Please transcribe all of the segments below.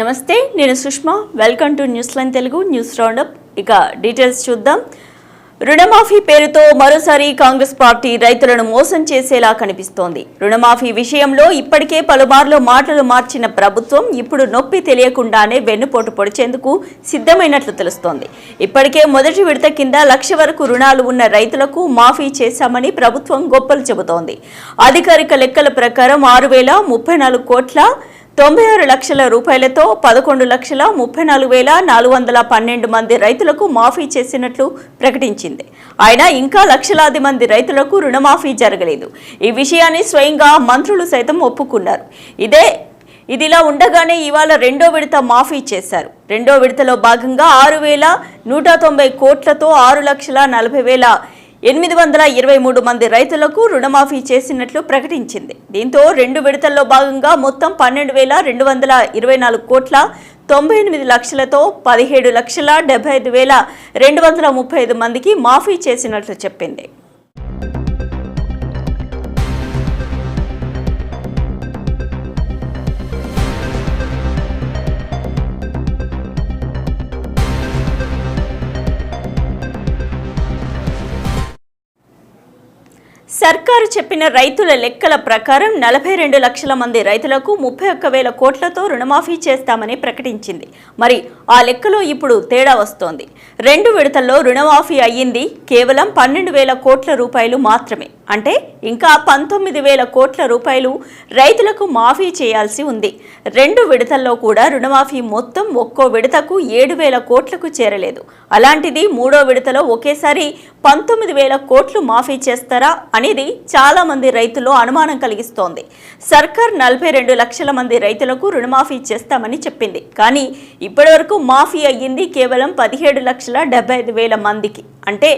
నమస్తే నేను Sushma. Welcome to news line Telugu news roundup ఇక డీటెయిల్స్ చూద్దాం. రుణమాఫీ పేరుతో మరోసారి కాంగ్రెస్ పార్టీ రైతులను మోసం చేసేలా కనిపిస్తోంది. రుణమాఫీ విషయంలో ఇప్పటికే పలుమార్లు మాటలు మార్చిన ప్రభుత్వం ఇప్పుడు నొప్పి తెలియకుండానే వెన్నుపోటు పొడిచేందుకు సిద్ధమైనట్లు తెలుస్తోంది. ఇప్పటికే మొదటి విడత కింద లక్ష వరకు రుణాలు ఉన్న రైతులకు మాఫీ చేశామని ప్రభుత్వం గొప్పలు చెబుతోంది. అధికారిక లెక్కల ప్రకారం ఆరు వేల ముప్పై నాలుగు కోట్ల తొంభై ఆరు లక్షల రూపాయలతో పదకొండు లక్షల ముప్పై నాలుగు వేల నాలుగు వందల పన్నెండు మంది రైతులకు మాఫీ చేసినట్లు ప్రకటించింది. ఆయన ఇంకా లక్షలాది మంది రైతులకు రుణమాఫీ జరగలేదు. ఈ విషయాన్ని స్వయంగా మంత్రులు సైతం ఒప్పుకున్నారు. ఇదే ఇదిలా ఉండగానే ఇవాళ రెండో విడత మాఫీ చేశారు. రెండో విడతలో భాగంగా ఆరు వేల నూట తొంభై కోట్లతో ఆరు లక్షల నలభై వేల ఎనిమిది వందల ఇరవై మూడు మంది రైతులకు రుణమాఫీ చేసినట్లు ప్రకటించింది. దీంతో రెండు విడతల్లో భాగంగా మొత్తం పన్నెండు వేల రెండు వందల ఇరవై నాలుగు కోట్ల తొంభై ఎనిమిది లక్షలతో పదిహేడు లక్షల డెబ్బై ఐదు వేల రెండు వందల ముప్పై ఐదు మందికి మాఫీ చేసినట్లు చెప్పింది. సర్కారు చెప్పిన రైతుల లెక్కల ప్రకారం నలభై రెండు లక్షల మంది రైతులకు ముప్పై ఒక్క వేల కోట్లతో రుణమాఫీ చేస్తామని ప్రకటించింది. మరి ఆ లెక్కలో ఇప్పుడు తేడా వస్తోంది. రెండు విడతల్లో రుణమాఫీ అయ్యింది కేవలం పన్నెండు వేల కోట్ల రూపాయలు మాత్రమే. అంటే ఇంకా పంతొమ్మిది వేల కోట్ల రూపాయలు రైతులకు మాఫీ చేయాల్సి ఉంది. రెండు విడతల్లో కూడా రుణమాఫీ మొత్తం ఒక్కో విడతకు ఏడు వేల కోట్లకు చేరలేదు. అలాంటిది మూడో విడతలో ఒకేసారి పంతొమ్మిది వేల కోట్లు మాఫీ చేస్తారా అనేది చాలామంది రైతులు రైతుల్లో అనుమానం కలిగిస్తోంది. సర్కార్ నలభై రెండు లక్షల మంది రైతులకు రుణమాఫీ చేస్తామని చెప్పింది. కానీ ఇప్పటివరకు మాఫీ అయ్యింది కేవలం పదిహేడు లక్షల డెబ్బై ఐదు వేల మందికి. అంటే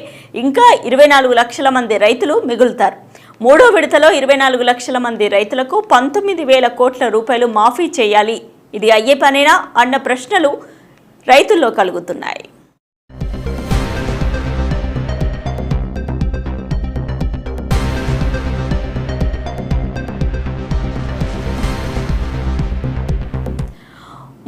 ఇంకా ఇరవై నాలుగు లక్షల మంది రైతులు మిగులుతారు మూడో విడతలో ఇరవై నాలుగు లక్షల మంది రైతులకు పంతొమ్మిది వేల కోట్ల రూపాయలు మాఫీ చేయాలి. ఇది అయ్యే పనేనా? అన్న ప్రశ్నలు రైతుల్లో కలుగుతున్నాయి.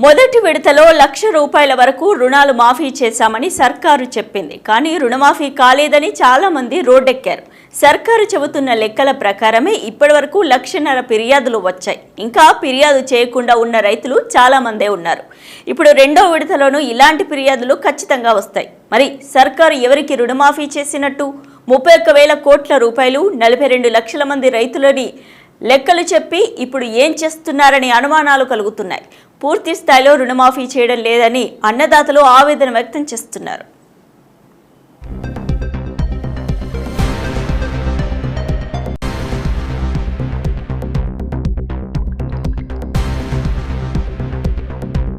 మొదటి విడతలో లక్ష రూపాయల వరకు రుణాలు మాఫీ చేశామని సర్కారు చెప్పింది. కానీ రుణమాఫీ కాలేదని చాలామంది రోడ్డెక్కారు. సర్కారు చెబుతున్న లెక్కల ప్రకారమే ఇప్పటివరకు లక్షన్నర ఫిర్యాదులు వచ్చాయి. ఇంకా ఫిర్యాదు చేయకుండా ఉన్న రైతులు చాలామందే ఉన్నారు. ఇప్పుడు రెండో విడతలోనూ ఇలాంటి ఫిర్యాదులు ఖచ్చితంగా వస్తాయి. మరి సర్కారు ఎవరికి రుణమాఫీ చేసినట్టు? ముప్పై ఒక్క వేల కోట్ల రూపాయలు నలభై రెండు లక్షల మంది రైతులని లెక్కలు చెప్పి ఇప్పుడు ఏం చేస్తున్నారని అనుమానాలు కలుగుతున్నాయి. పూర్తి స్థాయిలో రుణమాఫీ చేయడం లేదని అన్నదాతలు ఆవేదన వ్యక్తం చేస్తున్నారు.